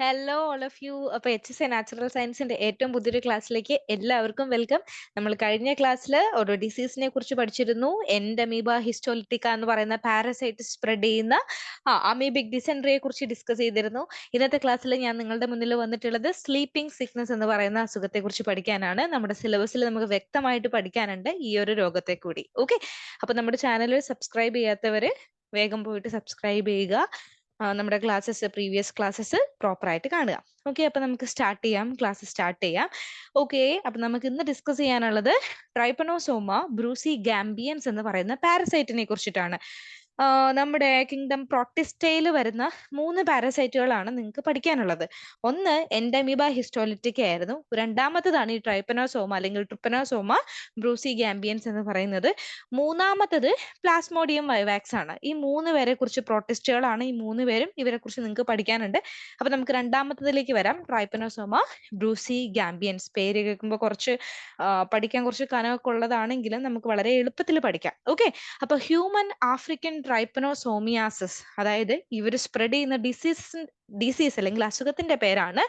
Hello all of you അപ്പൊ H S A natural സയൻസിന്റെ ഏറ്റവും പുതിയൊരു ക്ലാസ്സിലേക്ക് എല്ലാവർക്കും വെൽക്കം നമ്മൾ കഴിഞ്ഞ ക്ലാസ്സിൽ ഒരു ഡിസീസിനെ കുറിച്ച് പഠിച്ചിരുന്നു. എൻഡമീബ ഹിസ്റ്റോലിറ്റിക്ക എന്ന് പറയുന്ന പാരസൈറ്റ് സ്പ്രെഡ് ചെയ്യുന്ന ആ അമീബിക് ഡിസെൻട്രിയെ കുറിച്ച് ഡിസ്കസ് ചെയ്തിരുന്നു. ഇന്നത്തെ ക്ലാസ്സിൽ ഞാൻ നിങ്ങളുടെ മുന്നിൽ വന്നിട്ടുള്ളത് സ്ലീപ്പിംഗ് സിക്നസ് എന്ന് പറയുന്ന അസുഖത്തെ കുറിച്ച് പഠിക്കാനാണ്. നമ്മുടെ സിലബസിൽ നമുക്ക് വ്യക്തമായിട്ട് പഠിക്കാനുണ്ട് ഈ ഒരു രോഗത്തെ കൂടി. ഓക്കെ അപ്പൊ നമ്മുടെ ചാനൽ സബ്സ്ക്രൈബ് ചെയ്യാത്തവര് വേഗം പോയിട്ട് സബ്സ്ക്രൈബ് ചെയ്യുക. നമ്മുടെ ക്ലാസ്സസ് പ്രീവിയസ് ക്ലാസ്സസ് പ്രോപ്പർ ആയിട്ട് കാണുക. ഓക്കെ അപ്പൊ നമുക്ക് സ്റ്റാർട്ട് ചെയ്യാം. ക്ലാസ് സ്റ്റാർട്ട് ചെയ്യാം. ഓക്കെ അപ്പൊ നമുക്ക് ഇന്ന് ഡിസ്കസ് ചെയ്യാനുള്ളത് ട്രൈപ്പനോസോമ ബ്രൂസി ഗാംബിയൻസ് എന്ന് പറയുന്ന പാരസൈറ്റിനെ കുറിച്ചിട്ടാണ്. നമ്മുടെ കിങ്ഡം പ്രൊട്ടിസ്റ്റയിൽ വരുന്ന മൂന്ന് പാരസൈറ്റുകളാണ് നിങ്ങൾക്ക് പഠിക്കാനുള്ളത്. ഒന്ന് എൻഡമീബ ഹിസ്റ്റോലിറ്റിക്ക ആയിരുന്നു. രണ്ടാമത്തതാണ് ഈ ട്രൈപ്പനോസോമ അല്ലെങ്കിൽ ട്രിപ്പനോസോമ ബ്രൂസി ഗാംബിയൻസ് എന്ന് പറയുന്നത്. മൂന്നാമത്തത് പ്ലാസ്മോഡിയം വൈവാക്സ് ആണ്. ഈ മൂന്ന് പേരെ കുറിച്ച് പ്രൊട്ടിസ്റ്റുകളാണ് ഈ മൂന്ന് പേരും ഇവരെ കുറിച്ച് നിങ്ങൾക്ക് പഠിക്കാനുണ്ട്. അപ്പൊ നമുക്ക് രണ്ടാമത്തതിലേക്ക് വരാം. ട്രൈപ്പനോസോമ ബ്രൂസി ഗാംബിയൻസ് പേര് കേൾക്കുമ്പോൾ കുറച്ച് പഠിക്കാൻ കുറച്ച് കനമൊക്കെ ഉള്ളതാണെങ്കിലും നമുക്ക് വളരെ എളുപ്പത്തിൽ പഠിക്കാം. ഓക്കെ അപ്പൊ ഹ്യൂമൻ ആഫ്രിക്കൻ ട്രൈപ്പനോസോമിയാസിസ് അതായത് ഇവർ സ്പ്രെഡ് ചെയ്യുന്ന ഡിസീസ് ഡിസീസ് അല്ലെങ്കിൽ അസുഖത്തിന്റെ പേരാണ്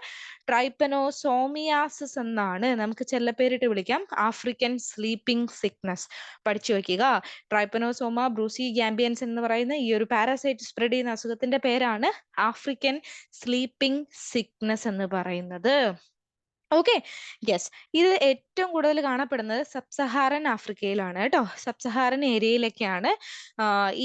ട്രൈപ്പനോസോമിയാസിസ് എന്നാണ്. നമുക്ക് ചെല്ലപ്പേരിട്ട് വിളിക്കാം. ആഫ്രിക്കൻ സ്ലീപ്പിംഗ് സിക്നസ് പഠിച്ചു വെക്കുക. ട്രൈപ്പനോസോമ ബ്രൂസി ഗ്യാമ്പിയൻസ് എന്ന് പറയുന്ന ഈ ഒരു പാരാസൈറ്റ് സ്പ്രെഡ് ചെയ്യുന്ന അസുഖത്തിന്റെ പേരാണ് ആഫ്രിക്കൻ സ്ലീപ്പിംഗ് സിക്നസ് എന്ന് പറയുന്നത്. ഓക്കെ. യെസ്. ഇത് ഏറ്റവും കൂടുതൽ കാണപ്പെടുന്നത് സബ് സഹാറൻ ആഫ്രിക്കയിലാണ് കേട്ടോ. സബ് സഹാറൻ ഏരിയയിലൊക്കെയാണ്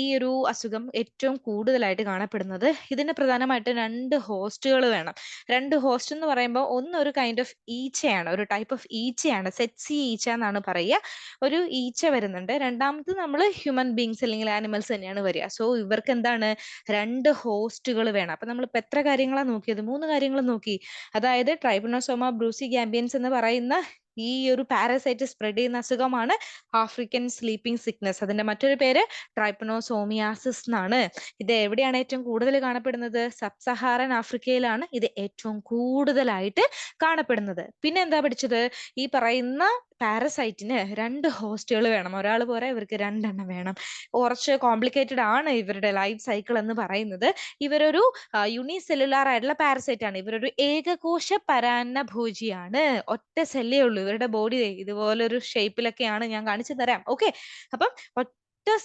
ഈ ഒരു അസുഖം ഏറ്റവും കൂടുതലായിട്ട് കാണപ്പെടുന്നത്. ഇതിന് പ്രധാനമായിട്ട് രണ്ട് ഹോസ്റ്റുകൾ വേണം. രണ്ട് ഹോസ്റ്റ് എന്ന് പറയുമ്പോൾ ഒന്ന് ഒരു കൈൻഡ് ഓഫ് ഈച്ചയാണ് ഒരു ടൈപ്പ് ഓഫ് ഈച്ചയാണ്. സെറ്റ്സി ഈച്ച എന്നാണ് പറയുക. ഒരു ഈച്ച വരുന്നുണ്ട്. രണ്ടാമത് നമ്മൾ ഹ്യൂമൻ ബീങ്സ് അല്ലെങ്കിൽ ആനിമൽസ് തന്നെയാണ് വരിക. സോ ഇവർക്ക് എന്താണ് രണ്ട് ഹോസ്റ്റുകൾ വേണം. അപ്പൊ നമ്മൾ ഇപ്പൊ എത്ര കാര്യങ്ങളാണ് നോക്കിയത്? മൂന്ന് കാര്യങ്ങൾ നോക്കി. അതായത് ട്രൈബനോസോമ ബ്രൂസി ഗാംബിയൻസ് എന്ന് പറയുന്ന ഈ ഒരു പാരസൈറ്റ് സ്പ്രെഡ് ചെയ്യുന്ന അസുഖമാണ് ആഫ്രിക്കൻ സ്ലീപ്പിംഗ് സിക്നസ് അതിന്റെ മറ്റൊരു പേര് ട്രൈപ്പനോസോമിയാസിസ് എന്നാണ്. ഇത് എവിടെയാണ് ഏറ്റവും കൂടുതൽ കാണപ്പെടുന്നത്? സബ് സഹാറൻ ആഫ്രിക്കയിലാണ് ഇത് ഏറ്റവും കൂടുതലായിട്ട് കാണപ്പെടുന്നത്. പിന്നെ എന്താ പഠിച്ചത്? ഈ പറയുന്ന പാരസൈറ്റിന് രണ്ട് ഹോസ്റ്റുകൾ വേണം. ഒരാൾ പോരാ ഇവർക്ക് രണ്ടെണ്ണം വേണം. കുറച്ച് കോംപ്ലിക്കേറ്റഡ് ആണ് ഇവരുടെ ലൈഫ് സൈക്കിൾ എന്ന് പറയുന്നത്. ഇവരൊരു യൂണിസെല്ലുലാർ ആയിട്ടുള്ള പാരസൈറ്റ് ആണ്. ഇവരൊരു ഏകകോശ പരാന്ന ഭൂജിയാണ്. ഒറ്റ സെല്ലേ ഉള്ളൂ. ഇവരുടെ ബോഡി ഇതുപോലൊരു ഷേപ്പിലൊക്കെയാണ് ഞാൻ കാണിച്ചു തരാം. ഓക്കെ അപ്പം ഒറ്റ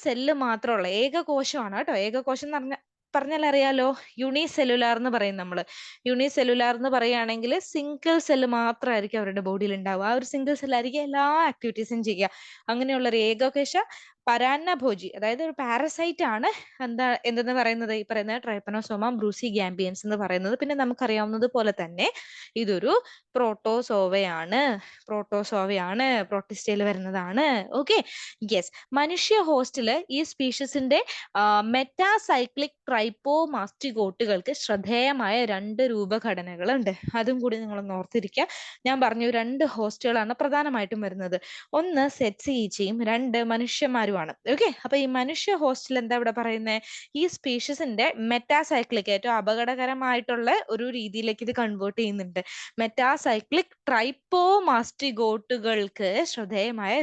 സെല്ല് മാത്രമുള്ള ഏകകോശമാണ് കേട്ടോ. ഏകകോശം എന്ന് പറഞ്ഞ പറഞ്ഞാൽ അറിയാലോ യൂണിസെല്ലുലാർ എന്ന് പറയും നമ്മൾ യൂണിസെല്ലുലാർ എന്ന് പറയുകയാണെങ്കിൽ സിംഗിൾ സെല്ല് മാത്രമായിരിക്കും അവരുടെ ബോഡിയിൽ ഉണ്ടാവുക. ആ ഒരു സിംഗിൾ സെല്ലായിരിക്കും എല്ലാ ആക്ടിവിറ്റീസും ചെയ്യുക. അങ്ങനെയുള്ള ഒരു ഏകകോശ പരാന്നഭോജി അതായത് ഒരു പാരസൈറ്റ് ആണ് എന്താ എന്തെന്ന് പറയുന്നത്? ഈ പറയുന്ന ട്രൈപ്പനോസോമ ബ്രൂസി ഗാംബിയൻസ് എന്ന് പറയുന്നത്. പിന്നെ നമുക്കറിയാവുന്നത് പോലെ തന്നെ ഇതൊരു പ്രോട്ടോസോവയാണ്. പ്രോട്ടോസോവയാണ് പ്രോട്ടിസ്റ്റയിൽ വരുന്നതാണ്. ഓക്കെ യെസ് മനുഷ്യ ഹോസ്റ്റിൽ ഈ സ്പീഷീസിന്റെ മെറ്റാസൈക്ലിക് ട്രൈപ്പോമാസ്റ്റിഗോട്ടുകൾക്ക് ശ്രദ്ധേയമായ രണ്ട് രൂപഘടനകളുണ്ട്. അതും കൂടി നിങ്ങൾ ഓർത്തിരിക്കുക ഞാൻ പറഞ്ഞു രണ്ട് ഹോസ്റ്റുകളാണ് പ്രധാനമായിട്ടും വരുന്നത്. ഒന്ന് സെറ്റ്സ് ഈച്ചയും രണ്ട് മനുഷ്യന്മാരുമാണ് ഓക്കെ അപ്പൊ ഈ മനുഷ്യ ഹോസ്റ്റിൽ എന്താ ഇവിടെ പറയുന്നത് ഈ സ്പീഷ്യസിന്റെ മെറ്റാസൈക്ലിക് ഏറ്റവും അപകടകരമായിട്ടുള്ള ഒരു രീതിയിലേക്ക് ഇത് കൺവേർട്ട് ചെയ്യുന്നുണ്ട്. മെറ്റാസൈക്ലിക് ട്രൈപ്പോമാസ്റ്റിഗോട്ടുകൾക്ക് ശ്രദ്ധേയമായ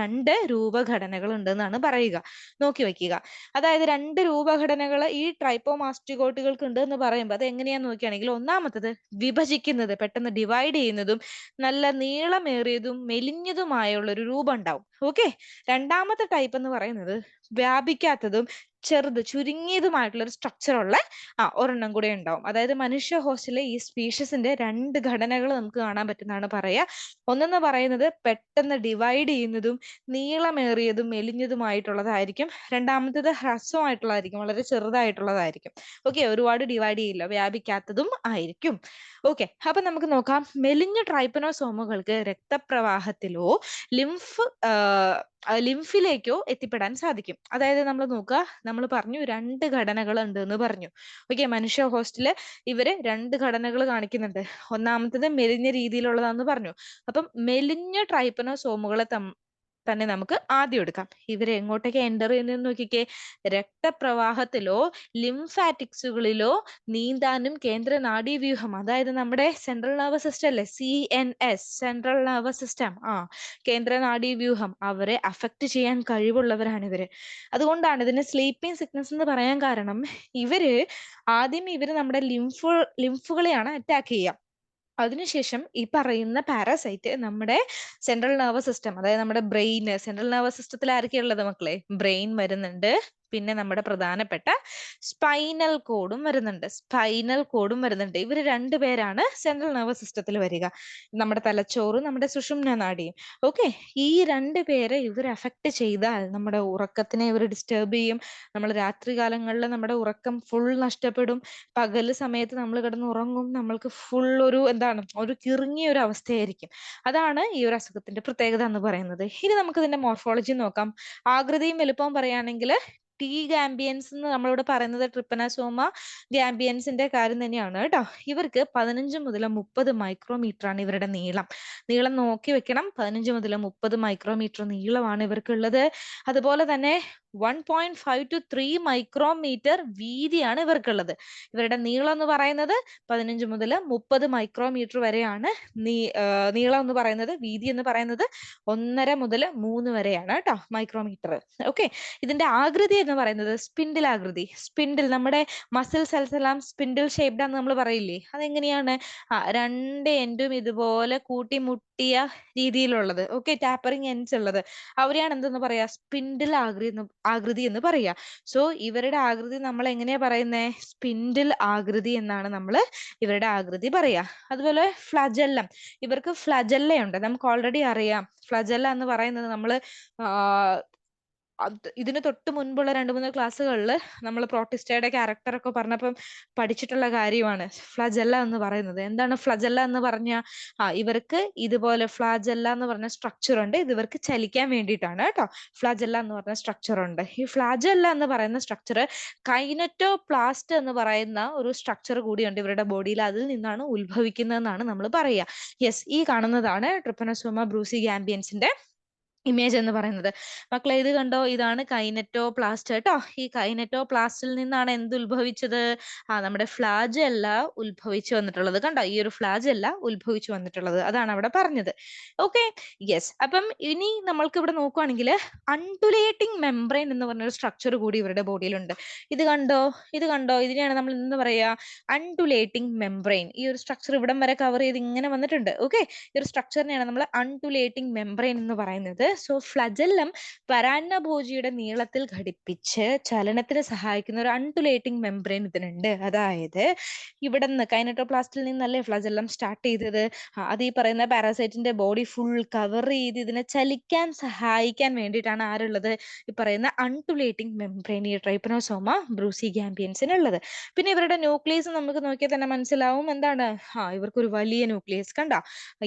രണ്ട് രൂപഘടനകൾ ഉണ്ടെന്നാണ് പറയുക. നോക്കി വെക്കുക. അതായത് രണ്ട് രൂപഘടനകൾ ഈ ട്രൈപ്പോമാസ്റ്റിഗോട്ടുകൾക്ക് ഉണ്ട് എന്ന് പറയുമ്പോൾ അത് എങ്ങനെയാന്ന് നോക്കുകയാണെങ്കിൽ ഒന്നാമത്തത് വിഭജിക്കുന്നത് പെട്ടെന്ന് ഡിവൈഡ് ചെയ്യുന്നതും നല്ല നീളമേറിയതും മെലിഞ്ഞതുമായുള്ള ഒരു രൂപം ഉണ്ടാവും. ഓക്കെ രണ്ടാമത്തെ ടൈപ്പ് എന്ന് പറയുന്നത് വ്യാപിക്കാത്തതും ചെറുത് ചുരുങ്ങിയതുമായിട്ടുള്ള ഒരു സ്ട്രക്ചർ ഉള്ള ആ ഒരെണ്ണം കൂടെ ഉണ്ടാവും. അതായത് മനുഷ്യ ഹോസ്റ്റിലെ ഈ സ്പീഷ്യസിന്റെ രണ്ട് ഘടനകൾ നമുക്ക് കാണാൻ പറ്റുന്നതാണ് പറയാ ഒന്നെന്ന് പറയുന്നത് പെട്ടെന്ന് ഡിവൈഡ് ചെയ്യുന്നതും നീളമേറിയതും മെലിഞ്ഞതുമായിട്ടുള്ളതായിരിക്കും. രണ്ടാമത്തേത് ഹ്രസ്വമായിട്ടുള്ളതായിരിക്കും വളരെ ചെറുതായിട്ടുള്ളതായിരിക്കും. ഓക്കെ ഒരുപാട് ഡിവൈഡ് ചെയ്യില്ല വ്യാപിക്കാത്തതും ആയിരിക്കും. ഓക്കെ അപ്പൊ നമുക്ക് നോക്കാം. മെലിഞ്ഞ ട്രൈപ്പനോസോമുകൾക്ക് രക്തപ്രവാഹത്തിലോ ലിംഫ് ലിംഫിലേക്കോ എത്തിപ്പെടാൻ സാധിക്കും. അതായത് നമ്മൾ നോക്കുക നമ്മൾ പറഞ്ഞു രണ്ട് ഘടനകൾ ഉണ്ട് എന്ന് പറഞ്ഞു. ഓക്കെ മനുഷ്യ ഹോസ്റ്റൽ ഇവർ രണ്ട് ഘടനകൾ കാണിക്കുന്നുണ്ട്. ഒന്നാമത്തത് മെലിഞ്ഞ രീതിയിലുള്ളതാന്ന് പറഞ്ഞു. അപ്പം മെലിഞ്ഞ ട്രൈപ്പനോസോമുകളെ തന്നെ നമുക്ക് ആദ്യം എടുക്കാം. ഇവർ എങ്ങോട്ടേക്ക് എന്റർ ചെയ്യുന്നതെന്ന് നോക്കിക്കേ. രക്തപ്രവാഹത്തിലോ ലിംഫാറ്റിക്സുകളിലോ നീന്താനും കേന്ദ്ര നാഡീവ്യൂഹം അതായത് നമ്മുടെ സെൻട്രൽ നെർവസ് സിസ്റ്റം അല്ലേ? C N S central nervous system ആ കേന്ദ്ര നാഡീവ്യൂഹം. അവരെ അഫക്റ്റ് ചെയ്യാൻ കഴിവുള്ളവരാണ് ഇവർ. അതുകൊണ്ടാണ് ഇതിന് സ്ലീപ്പിംഗ് സിക്നസ് എന്ന് പറയാൻ കാരണം ഇവർ ആദ്യം ഇവർ നമ്മുടെ ലിംഫ് ലിംഫുകളെയാണ് അറ്റാക്ക് ചെയ്യുക. അതിനുശേഷം ഈ പറയുന്ന പാരാസൈറ്റ് നമ്മുടെ സെൻട്രൽ നെർവസ് സിസ്റ്റം അതായത് നമ്മുടെ ബ്രെയിൻ സെൻട്രൽ നെർവസ് സിസ്റ്റത്തിൽ ആരൊക്കെയുള്ളത് മക്കളെ? ബ്രെയിൻ വരുന്നുണ്ട്. പിന്നെ നമ്മുടെ പ്രധാനപ്പെട്ട സ്പൈനൽ കോഡും വരുന്നുണ്ട്. സ്പൈനൽ കോഡും വരുന്നുണ്ട്. ഇവർ രണ്ടുപേരാണ് സെൻട്രൽ നെർവസ് സിസ്റ്റത്തിൽ വരിക. നമ്മുടെ തലച്ചോറും നമ്മുടെ സുഷുമ്ന നാടിയും. ഓക്കെ ഈ രണ്ട് പേരെ ഇവർ അഫക്റ്റ് ചെയ്താൽ നമ്മുടെ ഉറക്കത്തിനെ ഇവർ ഡിസ്റ്റർബ് ചെയ്യും. നമ്മൾ രാത്രികാലങ്ങളിൽ നമ്മുടെ ഉറക്കം ഫുൾ നഷ്ടപ്പെടും. പകൽ സമയത്ത് നമ്മൾ കിടന്ന് ഉറങ്ങും നമ്മൾക്ക് ഫുൾ ഒരു എന്താണ്? ഒരു കിറുങ്ങിയ ഒരു അവസ്ഥയായിരിക്കും. അതാണ് ഈ ഒരു അസുഖത്തിന്റെ പ്രത്യേകത എന്ന് പറയുന്നത്. ഇനി നമുക്ക് ഇതിന്റെ മോർഫോളജി നോക്കാം. ആകൃതിയും വലുപ്പവും പറയുകയാണെങ്കിൽ ടി ഗാംബിയൻസ് എന്ന് നമ്മളിവിടെ പറയുന്നത് ട്രിപ്പനസോമ ഗാംബിയൻസിന്റെ കാര്യം തന്നെയാണ് കേട്ടോ. ഇവർക്ക് പതിനഞ്ച് മുതൽ മുപ്പത് മൈക്രോമീറ്റർ ആണ് ഇവരുടെ നീളം. നീളം നോക്കി വെക്കണം. പതിനഞ്ച് മുതൽ മുപ്പത് മൈക്രോമീറ്റർ നീളമാണ് ഇവർക്കുള്ളത്. അതുപോലെ തന്നെ one point five to three micrometre വീതിയാണ് ഇവർക്കുള്ളത്. ഇവരുടെ നീളം എന്ന് പറയുന്നത് പതിനഞ്ച് മുതൽ മുപ്പത് മൈക്രോമീറ്റർ വരെയാണ്. നീ നീളം എന്ന് പറയുന്നത് വീതി എന്ന് പറയുന്നത് ഒന്നര മുതൽ മൂന്ന് വരെയാണ് കേട്ടോ മൈക്രോമീറ്റർ ഓക്കെ ഇതിന്റെ ആകൃതി എന്ന് പറയുന്നത് സ്പിൻഡിൽ ആകൃതി. സ്പിൻഡിൽ നമ്മുടെ മസിൽ സെൽസ് എല്ലാം സ്പിൻഡിൽ ആണെന്ന് നമ്മൾ പറയില്ലേ? അതെങ്ങനെയാണ്? രണ്ട് എൻഡും ഇതുപോലെ കൂട്ടിമുട്ടിയ രീതിയിലുള്ളത്. ഓക്കെ ടാപ്പറിങ് എൻഡ്സ് ഉള്ളത്. അവരെയാണ് എന്തെന്ന് പറയാ? സ്പിൻഡിൽ ആകൃതി എന്ന് ആകൃതി എന്ന് പറയുക സോ ഇവരുടെ ആകൃതി നമ്മൾ എങ്ങനെയാ പറയുന്നേ? സ്പിൻഡിൽ ആകൃതി എന്നാണ് നമ്മൾ ഇവരുടെ ആകൃതി പറയുക അതുപോലെ ഫ്ലജെല്ലം ഇവർക്ക് ഫ്ലജെല്ലയുണ്ട് നമുക്ക് ഓൾറെഡി അറിയാം. ഫ്ലജെല്ല എന്ന് പറയുന്നത് നമ്മൾ ഇതിന് തൊട്ട് മുൻപുള്ള രണ്ട് മൂന്ന് ക്ലാസ്സുകളിൽ നമ്മൾ പ്രോട്ടിസ്റ്റയുടെ ക്യാരക്ടർ ഒക്കെ പറഞ്ഞപ്പം പഠിച്ചിട്ടുള്ള കാര്യമാണ്. ഫ്ലജെല്ല എന്ന് പറയുന്നത്. എന്താണ് ഫ്ലജെല്ല എന്ന് പറഞ്ഞ? ആ ഇവർക്ക് ഇതുപോലെ ഫ്ലാജെല്ല എന്ന് പറഞ്ഞ സ്ട്രക്ചർ ഉണ്ട്. ഇത് ഇവർക്ക് ചലിക്കാൻ വേണ്ടിയിട്ടാണ് കേട്ടോ. ഫ്ലാജെല്ല എന്ന് പറഞ്ഞ സ്ട്രക്ചർ ഉണ്ട്. ഈ ഫ്ലാജെല്ല എന്ന് പറയുന്ന സ്ട്രക്ചർ കൈനറ്റോ പ്ലാസ്റ്റ് എന്ന് പറയുന്ന ഒരു സ്ട്രക്ചർ കൂടിയുണ്ട് ഇവരുടെ ബോഡിയിൽ അതിൽ നിന്നാണ് ഉത്ഭവിക്കുന്നതെന്നാണ് നമ്മൾ പറയുക. യെസ് ഈ കാണുന്നതാണ് ട്രിപ്പനസോമ ബ്രൂസി ഗാംബിയൻസിന്റെ ഇമേജ് എന്ന് പറയുന്നത്. മക്കളെ ഇത് കണ്ടോ? ഇതാണ് കൈനറ്റോ പ്ലാസ്റ്റ് കേട്ടോ ഈ കൈനറ്റോ പ്ലാസ്റ്റിൽ നിന്നാണ് എന്ത് ഉത്ഭവിച്ചത്? ആ നമ്മുടെ ഫ്ലാജല്ല ഉത്ഭവിച്ചു വന്നിട്ടുള്ളത്. കണ്ടോ? ഈ ഒരു ഫ്ലാജല്ല ഉത്ഭവിച്ചു വന്നിട്ടുള്ളത്. അതാണ് അവിടെ പറഞ്ഞത്. ഓക്കെ? യെസ്. അപ്പം ഇനി നമ്മൾക്ക് ഇവിടെ നോക്കുവാണെങ്കിൽ അൺഡുലേറ്റിംഗ് മെംബ്രെയിൻ എന്ന് പറഞ്ഞൊരു സ്ട്രക്ചർ കൂടി ഇവരുടെ ബോഡിയിലുണ്ട്. ഇത് കണ്ടോ? ഇത് കണ്ടോ? ഇതിനെയാണ് നമ്മൾ എന്ത് പറയാ അൺഡുലേറ്റിംഗ് മെംബ്രെയിൻ ഈ ഒരു സ്ട്രക്ചർ ഇവിടം വരെ കവർ ചെയ്ത് ഇങ്ങനെ വന്നിട്ടുണ്ട്. ഓക്കെ? ഈ ഒരു സ്ട്രക്ചറിനെയാണ് നമ്മൾ അൺഡുലേറ്റിംഗ് മെംബ്രെയിൻ എന്ന് പറയുന്നത്. സോ ഫ്ലജെല്ലം പരാന്നഭോജിയുടെ നീളത്തിൽ ഘടിപ്പിച്ച് ചലനത്തിന് സഹായിക്കുന്ന ഒരു അൺഡുലേറ്റിംഗ് മെംബ്രെയിൻ ഇതിനുണ്ട്. അതായത് ഇവിടെ നിന്ന് കൈനറ്റോപ്ലാസ്റ്റിൽ നിന്നല്ലേ ഫ്ലജെല്ലം സ്റ്റാർട്ട് ചെയ്തത്? അത് ഈ പറയുന്ന പാരാസൈറ്റിന്റെ ബോഡി ഫുൾ കവർ ചെയ്ത് ഇതിനെ ചലിക്കാൻ സഹായിക്കാൻ വേണ്ടിയിട്ടാണ് ആരുള്ളത്? ഈ പറയുന്ന അൺഡുലേറ്റിംഗ് മെംബ്രെയിൻ ഈ ട്രൈപ്പനോസോമ ബ്രൂസി ഗാംബിയൻസിനുള്ളത് പിന്നെ ഇവരുടെ ന്യൂക്ലിയസ് നമുക്ക് നോക്കിയാൽ തന്നെ മനസ്സിലാവും. എന്താണ്? ആ ഇവർക്കൊരു വലിയ ന്യൂക്ലിയസ് കണ്ട?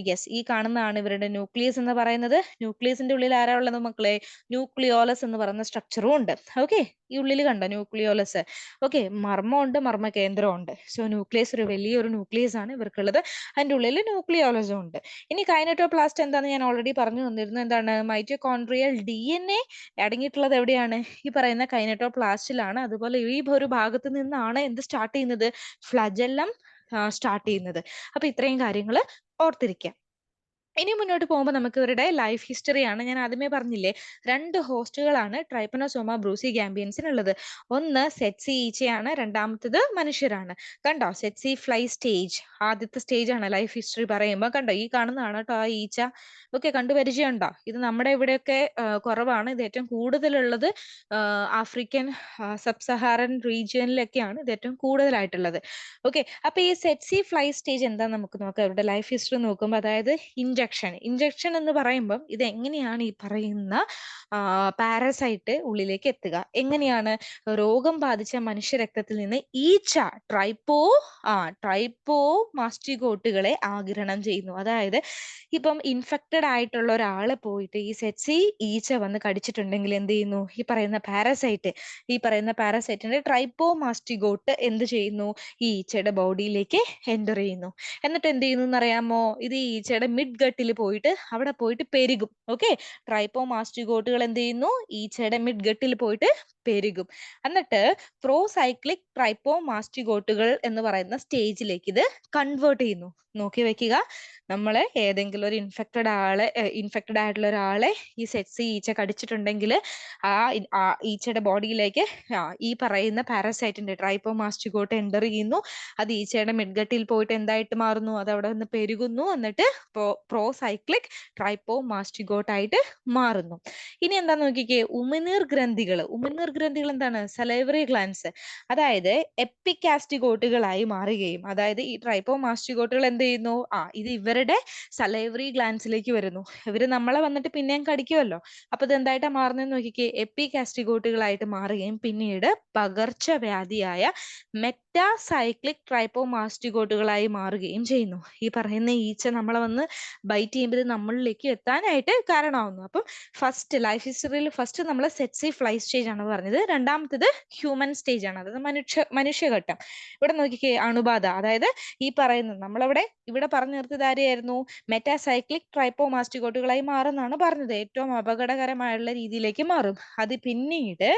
യെസ് ഈ കാണുന്നതാണ് ഇവരുടെ ന്യൂക്ലിയസ് എന്ന് പറയുന്നത്. ന്യൂക്ലിയസിന്റെ ഉള്ളിൽ ആരാ ഉള്ളത് മക്കളെ? ന്യൂക്ലിയോലസ് എന്ന് പറയുന്ന സ്ട്രക്ചറും ഉണ്ട്. ഓക്കെ ഈ ഉള്ളിൽ കണ്ട ന്യൂക്ലിയോലസ്? ഓക്കെ മർമ്മമുണ്ട് മർമ്മ കേന്ദ്രം ഉണ്ട് സോ ന്യൂക്ലിയസ് ഒരു വലിയൊരു ന്യൂക്ലിയസ് ആണ് ഇവർക്കുള്ളത്. അതിന്റെ ഉള്ളിൽ ന്യൂക്ലിയോളജും ഉണ്ട്. ഇനി കൈനറ്റോപ്ലാസ്റ്റ് എന്താണെന്ന് ഞാൻ ഓൾറെഡി പറഞ്ഞു തന്നിരുന്നു. എന്താണ്? മൈറ്റോകോൺട്രിയൽ ഡി എൻ എ അടങ്ങിയിട്ടുള്ളത് എവിടെയാണ്? ഈ പറയുന്ന കൈനറ്റോപ്ലാസ്റ്റിലാണ് അതുപോലെ ഈ ഒരു ഭാഗത്ത് നിന്നാണ് എന്ത് സ്റ്റാർട്ട് ചെയ്യുന്നത്? ഫ്ലജെല്ലം സ്റ്റാർട്ട് ചെയ്യുന്നത്. അപ്പൊ ഇത്രയും കാര്യങ്ങൾ ഓർത്തിരിക്കാം ഇനി മുന്നോട്ട് പോകുമ്പോൾ നമുക്ക് ഇവരുടെ ലൈഫ് ഹിസ്റ്ററിയാണ് ഞാൻ ആദ്യമേ പറഞ്ഞില്ലേ രണ്ട് ഹോസ്റ്റുകളാണ് ട്രൈപ്പനോസോമ ബ്രൂസി ഗാംബിയൻസിനുള്ളത് ഒന്ന് സെറ്റ്സി ഈച്ചയാണ് രണ്ടാമത്തത് മനുഷ്യരാണ്. കണ്ടോ? സെറ്റ്സി ഫ്ലൈ സ്റ്റേജ് ആദ്യത്തെ സ്റ്റേജ് ആണ് ലൈഫ് ഹിസ്റ്ററി പറയുമ്പോൾ കണ്ടോ? ഈ കാണുന്നതാണ് കേട്ടോ ആ ഈച്ച. ഒക്കെ കണ്ടുപരിചയമുണ്ടോ ഇത് നമ്മുടെ ഇവിടെയൊക്കെ കുറവാണ്. ഇത് ഏറ്റവും കൂടുതലുള്ളത് ആഫ്രിക്കൻ സബ് സഹാറൻ റീജിയനിലൊക്കെയാണ് ഇത് ഏറ്റവും കൂടുതലായിട്ടുള്ളത്. ഓക്കെ അപ്പൊ ഈ സെറ്റ്സി ഫ്ലൈ സ്റ്റേജ് എന്താ നമുക്ക് നോക്കാം. ഇവരുടെ ലൈഫ് ഹിസ്റ്ററി നോക്കുമ്പോൾ അതായത് ഇഞ്ചക്ഷൻ ഇഞ്ചക്ഷൻ എന്ന് പറയുമ്പം ഇത് എങ്ങനെയാണ് ഈ പറയുന്ന പാരസൈറ്റ് ഉള്ളിലേക്ക് എത്തുക? എങ്ങനെയാണ് രോഗം ബാധിച്ച മനുഷ്യ രക്തത്തിൽ നിന്ന് ഈച്ച ട്രൈപ്പോ ആ ട്രൈപ്പോ മാസ്റ്റിഗോട്ടുകളെ ആഗിരണം ചെയ്യുന്നു. അതായത് ഇപ്പം ഇൻഫെക്റ്റഡ് ആയിട്ടുള്ള ഒരാളെ പോയിട്ട് ഈ സെറ്റ്സി ഈച്ച വന്ന് കടിച്ചിട്ടുണ്ടെങ്കിൽ എന്ത് ചെയ്യുന്നു? ഈ പറയുന്ന പാരസൈറ്റ് ഈ പറയുന്ന പാരസൈറ്റിന്റെ ട്രൈപ്പോ മാസ്റ്റിഗോട്ട് എന്ത് ചെയ്യുന്നു? ഈ ഈച്ചയുടെ ബോഡിയിലേക്ക് എന്റർ ചെയ്യുന്നു. എന്നിട്ട് എന്ത് ചെയ്യുന്നു എന്നറിയാമോ? ഇത് ഈച്ചയുടെ മിഡ് ഗട്ട് ഗട്ടിൽ പോയിട്ട് അവിടെ പോയിട്ട് പെരുകും. ഓക്കെ? ട്രൈപ്പോമാസ്റ്റിഗോട്ടുകൾ എന്ത് ചെയ്യുന്നു? ഈച്ചയുടെ മിഡ് ഗട്ടിൽ പോയിട്ട് പെരുകും. എന്നിട്ട് പ്രോസൈക്ലിക് ട്രൈപ്പോമാസ്റ്റിഗോട്ടുകൾ എന്ന് പറയുന്ന സ്റ്റേജിലേക്ക് ഇത് കൺവേർട്ട് ചെയ്യുന്നു. നോക്കി വെക്കുക. നമ്മൾ ഏതെങ്കിലും ഒരു ഇൻഫെക്റ്റഡ് ആളെ ഇൻഫെക്റ്റഡ് ആയിട്ടുള്ള ഒരാളെ ഈ സെറ്റ്സി ഈച്ച കടിച്ചിട്ടുണ്ടെങ്കിൽ ആ ഈച്ചയുടെ ബോഡിയിലേക്ക് ഈ പറയുന്ന പാരസൈറ്റിന്റെ ട്രൈപ്പോമാസ്റ്റിഗോട്ട് എന്റർ ചെയ്യുന്നു. അത് ഈച്ചയുടെ മിഡ്ഗട്ടിൽ പോയിട്ട് എന്തായിട്ട് മാറുന്നു? അത് അവിടെ നിന്ന് പെരുകുന്നു. എന്നിട്ട് പ്രോ പ്രോസൈക്ലിക് ട്രൈപ്പോ ആയിട്ട് മാറുന്നു. ഇനി എന്താ നോക്കിക്കേ? ഉമിനീർ ഗ്രന്ഥികൾ ഉമിനീർ ഗ്രന്ഥികൾ എന്താണ് സലൈവറി ഗ്ലാൻസ് അതായത് എപ്പിക്കാസ്റ്റിഗോട്ടുകളായി മാറുകയും അതായത് ഈ ട്രൈപ്പോമാസ്റ്റിഗോട്ടുകൾ എന്ത് ചെയ്യുന്നു? ആ ഇത് ഇവരുടെ സലൈവറി ഗ്ലാൻസിലേക്ക് വരുന്നു. ഇവർ നമ്മളെ വന്നിട്ട് പിന്നെയും കടിക്കുമല്ലോ അപ്പൊ ഇത് എന്തായിട്ടാ മാറുന്നത് നോക്കിക്കേ. എപ്പികാസ്റ്റിഗോട്ടുകളായിട്ട് മാറുകയും പിന്നീട് പകർച്ചവ്യാധിയായ മെറ്റാസൈക്ലിക് ട്രൈപ്പോമാസ്റ്റിഗോട്ടുകളായി മാറുകയും ചെയ്യുന്നു. ഈ പറയുന്ന ഈച്ച നമ്മളെ വന്ന് ബൈറ്റ് ചെയ്യുമ്പോൾ നമ്മളിലേക്ക് എത്താനായിട്ട് കാരണമാവുന്നു. അപ്പം ഫസ്റ്റ് ലൈഫ് ഹിസ്റ്ററിയിൽ ഫസ്റ്റ് നമ്മൾ സെറ്റ്സി ഫ്ലൈ സ്റ്റേജ് ആണ് പറഞ്ഞത്. രണ്ടാമത്തത് ഹ്യൂമൻ സ്റ്റേജ് ആണ്. അതായത് മനുഷ്യ മനുഷ്യഘട്ടം. ഇവിടെ നോക്കിക്കേ അണുബാധ. അതായത് ഈ പറയുന്നത് നമ്മളവിടെ ഇവിടെ പറഞ്ഞു നിർത്തിയത് ആരെയായിരുന്നു? മെറ്റാസൈക്ലിക് ട്രൈപ്പോമാസ്റ്റിക്കോട്ടുകളായി മാറുന്നാണ് പറഞ്ഞത്. ഏറ്റവും അപകടകരമായുള്ള രീതിയിലേക്ക് മാറും. അത് പിന്നീട്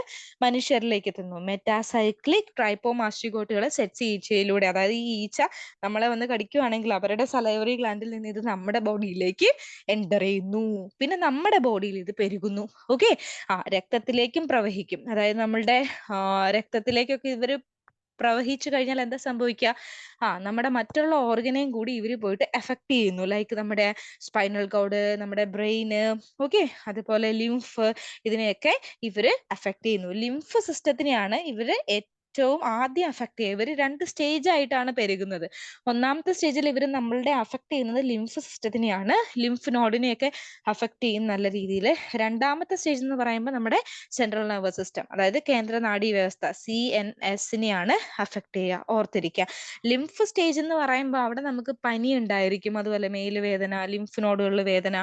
മനുഷ്യരിലേക്ക് എത്തുന്നു. മെറ്റാസൈക്ലിക് ട്രൈപ്പോമാസ്റ്റിക്കോട്ടുകൾ സെറ്റ്സ് ഈച്ചയിലൂടെ. അതായത് ഈ ഈച്ച നമ്മളെ വന്ന് കടിക്കുവാണെങ്കിൽ അവരുടെ സലൈവറി ഗ്ലാൻഡിൽ നിന്ന് ഇത് നമ്മുടെ ബോഡിയിലേക്ക് എന്റർ ചെയ്യുന്നു. പിന്നെ നമ്മുടെ ബോഡിയിൽ ഇത് പെരുകുന്നു. ഓക്കെ ആ രക്തത്തിലേക്കും പ്രവഹിക്കും. അതായത് നമ്മളുടെ രക്തത്തിലേക്കൊക്കെ ഇവർ പ്രവഹിച്ചു കഴിഞ്ഞാൽ എന്താ സംഭവിക്കുക ആ നമ്മുടെ മറ്റുള്ള ഓർഗനെയും കൂടി ഇവർ പോയിട്ട് എഫക്ട് ചെയ്യുന്നു. ലൈക്ക് നമ്മുടെ സ്പൈനൽ കോഡ് നമ്മുടെ ബ്രെയിന് ഓക്കെ അതുപോലെ ലിംഫ് ഇതിനെയൊക്കെ ഇവർ എഫക്ട് ചെയ്യുന്നു. ലിംഫ് സിസ്റ്റത്തിനെയാണ് ഇവർ ഏറ്റവും ആദ്യം അഫക്ട് ചെയ്യുക. ഇവർ രണ്ട് സ്റ്റേജ് ആയിട്ടാണ് പെരുകുന്നത്. ഒന്നാമത്തെ സ്റ്റേജിൽ ഇവർ നമ്മളുടെ അഫക്ട് ചെയ്യുന്നത് ലിംഫ് സിസ്റ്റത്തിനെയാണ് ലിംഫ് നോഡിനെയൊക്കെ അഫക്ട് ചെയ്യും നല്ല രീതിയിൽ രണ്ടാമത്തെ സ്റ്റേജ് എന്ന് പറയുമ്പോൾ നമ്മുടെ സെൻട്രൽ നെർവസ് സിസ്റ്റം അതായത് കേന്ദ്ര നാഡീ വ്യവസ്ഥ സി എൻ എസിനെയാണ് അഫക്ട് ചെയ്യുക ഓർത്തിരിക്കുക. ലിംഫ് സ്റ്റേജ് എന്ന് പറയുമ്പോൾ അവിടെ നമുക്ക് പനി ഉണ്ടായിരിക്കും. അതുപോലെ മേൽ വേദന ലിംഫ് നോഡുകളിൽ വേദന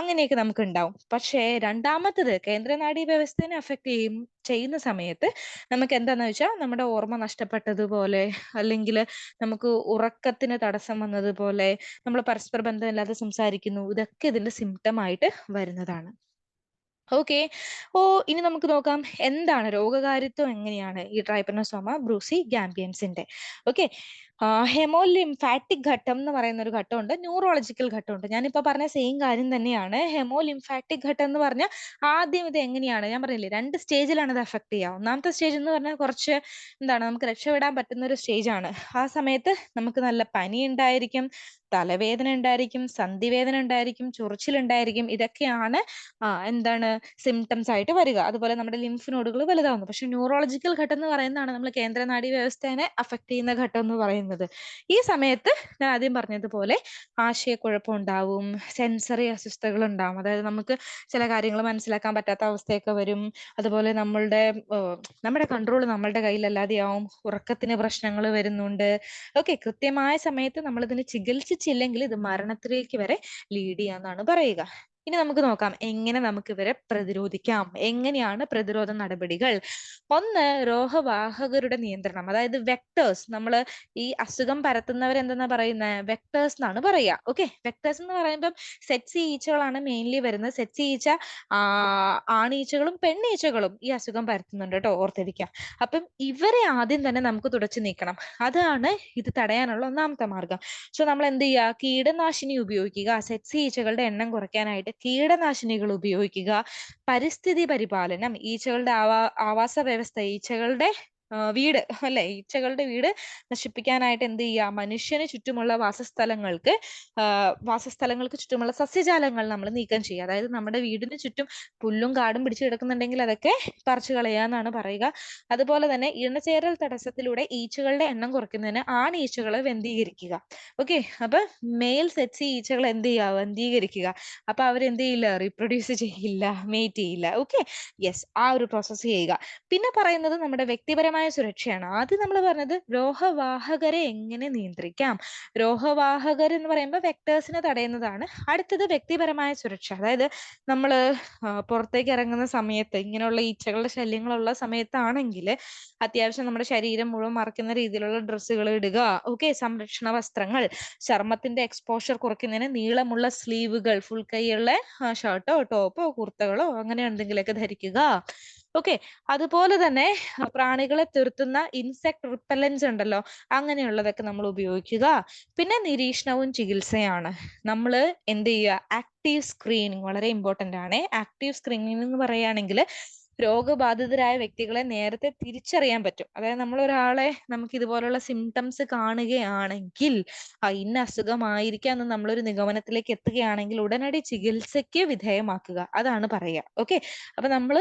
അങ്ങനെയൊക്കെ നമുക്ക് ഉണ്ടാവും. പക്ഷേ രണ്ടാമത്തത് കേന്ദ്ര നാഡീ വ്യവസ്ഥയെ അഫക്ട് ചെയ്യും ചെയ്യുന്ന സമയത്ത് നമുക്ക് എന്താണെന്ന് വെച്ചാൽ നമ്മുടെ ഓർമ്മ നഷ്ടപ്പെട്ടതുപോലെ അല്ലെങ്കിൽ നമുക്ക് ഉറക്കത്തിന് തടസ്സം വന്നതുപോലെ നമ്മൾ പരസ്പര ബന്ധമില്ലാതെ സംസാരിക്കുന്നു ഇതൊക്കെ ഇതിന്റെ സിംറ്റം ആയിട്ട് വരുന്നതാണ്. ഓക്കെ ഓ ഇനി നമുക്ക് നോക്കാം എന്താണ് രോഗകാരിത്വം എങ്ങനെയാണ് ഈ ട്രൈപ്പനോസോമ ബ്രൂസി ഗാംബിയൻസിന്റെ ഓക്കെ ഹെമോലിംഫാറ്റിക് ഘട്ടം എന്ന് പറയുന്ന ഒരു ഘട്ടമുണ്ട്. ന്യൂറോളജിക്കൽ ഘട്ടമുണ്ട്. ഞാനിപ്പോ പറഞ്ഞ സെയിം കാര്യം തന്നെയാണ്. ഹെമോ ലിംഫാറ്റിക് ഘട്ടം എന്ന് പറഞ്ഞാൽ ആദ്യം ഇത് എങ്ങനെയാണ്? ഞാൻ പറഞ്ഞില്ലേ രണ്ട് സ്റ്റേജിലാണ് ഇത് എഫക്ട് ചെയ്യുക. ഒന്നാമത്തെ സ്റ്റേജ് എന്ന് പറഞ്ഞാൽ കുറച്ച് എന്താണ് നമുക്ക് രക്ഷപ്പെടാൻ പറ്റുന്ന ഒരു സ്റ്റേജ് ആണ് ആ സമയത്ത് നമുക്ക് നല്ല പനി ഉണ്ടായിരിക്കും തലവേദന ഉണ്ടായിരിക്കും സന്ധിവേദന ഉണ്ടായിരിക്കും ചൊറിച്ചിലുണ്ടായിരിക്കും ഇതൊക്കെയാണ് എന്താണ് സിംറ്റംസ് ആയിട്ട് വരിക. അതുപോലെ നമ്മുടെ ലിംഫ് നോഡുകൾ വലുതാവുന്നു. പക്ഷെ ന്യൂറോളജിക്കൽ ഘട്ടം എന്ന് പറയുന്നതാണ് നമ്മൾ കേന്ദ്ര നാഡീ വ്യവസ്ഥേനെ അഫക്ട് ചെയ്യുന്ന ഘട്ടം എന്ന് പറയുന്നത്. ഈ സമയത്ത് ഞാൻ ആദ്യം പറഞ്ഞതുപോലെ ആശയക്കുഴപ്പം ഉണ്ടാവും സെൻസറി അസ്വസ്ഥതകൾ ഉണ്ടാവും അതായത് നമുക്ക് ചില കാര്യങ്ങൾ മനസ്സിലാക്കാൻ പറ്റാത്ത അവസ്ഥയൊക്കെ വരും. അതുപോലെ നമ്മളുടെ നമ്മുടെ കൺട്രോൾ നമ്മളുടെ കയ്യിലല്ലാതെയാവും. ഉറക്കത്തിന് പ്രശ്നങ്ങൾ വരുന്നുണ്ട്. ഓക്കെ കൃത്യമായ സമയത്ത് നമ്മൾ ഇതിന് ചികിത്സിച്ചില്ലെങ്കിൽ ഇത് മരണത്തിലേക്ക് വരെ ലീഡ് ചെയ്യാന്നാണ് പറയുക. ഇനി നമുക്ക് നോക്കാം. എങ്ങനെ നമുക്ക് ഇവരെ പ്രതിരോധിക്കാം? എങ്ങനെയാണ് പ്രതിരോധ നടപടികൾ? ഒന്ന് രോഗവാഹകരുടെ നിയന്ത്രണം അതായത് വെക്ടേഴ്സ് നമ്മൾ ഈ അസുഖം പരത്തുന്നവരെന്തെന്നാ പറയുന്നത് വെക്ടേഴ്സ് എന്നാണ് പറയുക. ഓക്കെ വെക്ടേഴ്സ് എന്ന് പറയുമ്പം സെറ്റ്സി ഈച്ചകളാണ് മെയിൻലി വരുന്നത്. സെറ്റ്സി ഈച്ച ആണീച്ചകളും പെണ്ണീച്ചകളും ഈ അസുഖം പരത്തുന്നുണ്ട് കേട്ടോ ഓർത്തിരിക്കുക. അപ്പം ഇവരെ ആദ്യം തന്നെ നമുക്ക് തുടച്ചു നീക്കണം. അതാണ് ഇത് തടയാനുള്ള ഒന്നാമത്തെ മാർഗം. സോ നമ്മൾ എന്ത് ചെയ്യുക? കീടനാശിനി ഉപയോഗിക്കുക. സെറ്റ്സി ഈച്ചകളുടെ എണ്ണം കുറയ്ക്കാനായിട്ട് കീടനാശിനികൾ ഉപയോഗിക്കുക പരിസ്ഥിതി പരിപാലനം ഈച്ചകളുടെ ആവാ ആവാസ വ്യവസ്ഥ ഈച്ചകളുടെ വീട് അല്ലെ? ഈച്ചകളുടെ വീട് നശിപ്പിക്കാനായിട്ട് എന്ത് ചെയ്യുക മനുഷ്യന് ചുറ്റുമുള്ള വാസസ്ഥലങ്ങൾക്ക് വാസസ്ഥലങ്ങൾക്ക് ചുറ്റുമുള്ള സസ്യജാലങ്ങൾ നമ്മൾ നീക്കം ചെയ്യുക. അതായത് നമ്മുടെ വീടിന് ചുറ്റും പുല്ലും കാടും പിടിച്ചു കിടക്കുന്നുണ്ടെങ്കിൽ അതൊക്കെ പറിച്ചു കളയാന്നാണ് പറയുക. അതുപോലെ തന്നെ ഇണചേരൽ തടസ്സത്തിലൂടെ ഈച്ചകളുടെ എണ്ണം കുറയ്ക്കുന്നതിന് ആണീച്ചകളെ വെന്തീകരിക്കുക ഓക്കെ? അപ്പൊ മെയിൽ സെറ്റ്സ് ഈച്ചകൾ എന്ത് ചെയ്യുക? വെന്തീകരിക്കുക അപ്പൊ അവരെന്ത് ചെയ്യില്ല? റീപ്രൊഡ്യൂസ് ചെയ്യില്ല മേറ്റ് ചെയ്യില്ല. ഓക്കെ? യെസ് ആ ഒരു പ്രോസസ്സ് ചെയ്യുക. പിന്നെ പറയുന്നത് നമ്മുടെ വ്യക്തിപരമായ വ്യക്തിപരമായ സുരക്ഷയാണ്. ആദ്യം നമ്മൾ പറഞ്ഞത് രോഹവാഹകരെ എങ്ങനെ നിയന്ത്രിക്കാം? രോഗവാഹകർ എന്ന് പറയുമ്പോൾ വെക്ടേഴ്സിനെ തടയുന്നതാണ്. അടുത്തത് വ്യക്തിപരമായ സുരക്ഷ. അതായത് നമ്മൾ പുറത്തേക്ക് ഇറങ്ങുന്ന സമയത്ത് ഇങ്ങനെയുള്ള ഈച്ചകളുടെ ശല്യങ്ങളുള്ള സമയത്താണെങ്കിൽ അത്യാവശ്യം നമ്മുടെ ശരീരം മുഴുവൻ മറക്കുന്ന രീതിയിലുള്ള ഡ്രസ്സുകൾ ഇടുക ഓക്കെ സംരക്ഷണ വസ്ത്രങ്ങൾ ചർമ്മത്തിന്റെ എക്സ്പോഷർ കുറയ്ക്കുന്നതിന് നീളമുള്ള സ്ലീവുകൾ ഫുൾ കൈയുള്ള ഷർട്ടോ ടോപ്പോ കുർത്തകളോ അങ്ങനെ എന്തെങ്കിലുമൊക്കെ ധരിക്കുക. ഓക്കെ. അതുപോലെ തന്നെ പ്രാണികളെ തുരത്തുന്ന ഇൻസെക്ട് റിപ്പല്ലൻസ് ഉണ്ടല്ലോ അങ്ങനെയുള്ളതൊക്കെ നമ്മൾ ഉപയോഗിക്കുക. പിന്നെ നിരീക്ഷണവും ചികിത്സയാണ്. നമ്മൾ എന്ത് ചെയ്യുക? ആക്റ്റീവ് സ്ക്രീനിങ് വളരെ ഇമ്പോർട്ടന്റ് ആണ്. ആക്റ്റീവ് സ്ക്രീനിങ് എന്ന് പറയുകയാണെങ്കിൽ രോഗബാധിതരായ വ്യക്തികളെ നേരത്തെ തിരിച്ചറിയാൻ പറ്റും. അതായത് നമ്മൾ ഒരാളെ നമുക്ക് ഇതുപോലുള്ള സിംറ്റംസ് കാണുകയാണെങ്കിൽ ഇന്ന അസുഖമായിരിക്കാം എന്ന് നമ്മളൊരു നിഗമനത്തിലേക്ക് എത്തുകയാണെങ്കിൽ ഉടനടി ചികിത്സയ്ക്ക് വിധേയമാക്കുക. അതാണ് പറയുക. ഓക്കെ? അപ്പൊ നമ്മൾ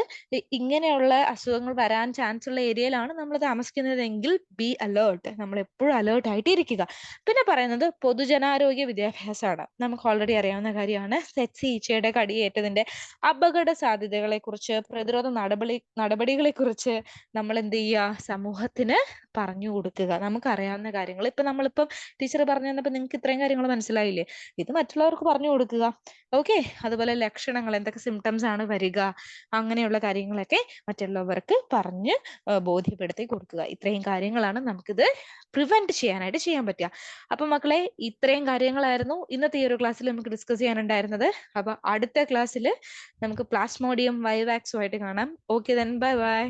ഇങ്ങനെയുള്ള അസുഖങ്ങൾ വരാൻ ചാൻസ് ഉള്ള ഏരിയയിലാണ് നമ്മൾ താമസിക്കുന്നതെങ്കിൽ ബി അലേർട്ട് നമ്മൾ എപ്പോഴും അലേർട്ട് ആയിട്ടിരിക്കുക. പിന്നെ പറയുന്നത് പൊതുജനാരോഗ്യ വിദ്യാഭ്യാസമാണ്. നമുക്ക് ഓൾറെഡി അറിയാവുന്ന കാര്യമാണ്. സെറ്റ്സി ഈച്ചയുടെ കടിയേറ്റതിന്റെ അപകട സാധ്യതകളെ കുറിച്ച് പ്രതിരോധ നടപടി നടപടികളെ കുറിച്ച് നമ്മൾ എന്ത് ചെയ്യുക സമൂഹത്തിന് പറഞ്ഞു കൊടുക്കുക. നമുക്ക് അറിയാവുന്ന കാര്യങ്ങൾ. ഇപ്പൊ നമ്മളിപ്പം ടീച്ചർ പറഞ്ഞു തന്നപ്പോ നിങ്ങൾക്ക് ഇത്രയും കാര്യങ്ങൾ മനസ്സിലായില്ലേ? ഇത് മറ്റുള്ളവർക്ക് പറഞ്ഞു കൊടുക്കുക. ഓക്കെ? അതുപോലെ ലക്ഷണങ്ങൾ എന്തൊക്കെ സിംറ്റംസ് ആണ് വരിക അങ്ങനെയുള്ള കാര്യങ്ങളൊക്കെ മറ്റുള്ളവർക്ക് പറഞ്ഞ് ബോധ്യപ്പെടുത്തി കൊടുക്കുക. ഇത്രയും കാര്യങ്ങളാണ് നമുക്കിത് പ്രിവെന്റ് ചെയ്യാനായിട്ട് ചെയ്യാൻ പറ്റുക. അപ്പൊ മക്കളെ ഇത്രയും കാര്യങ്ങളായിരുന്നു ഇന്നത്തെ ഈ ഒരു ക്ലാസ്സിൽ നമുക്ക് ഡിസ്കസ് ചെയ്യാനുണ്ടായിരുന്നത്. അപ്പൊ അടുത്ത ക്ലാസ്സിൽ നമുക്ക് പ്ലാസ്മോഡിയം വൈവാക്സുമായിട്ട് കാണാം. Okay then bye bye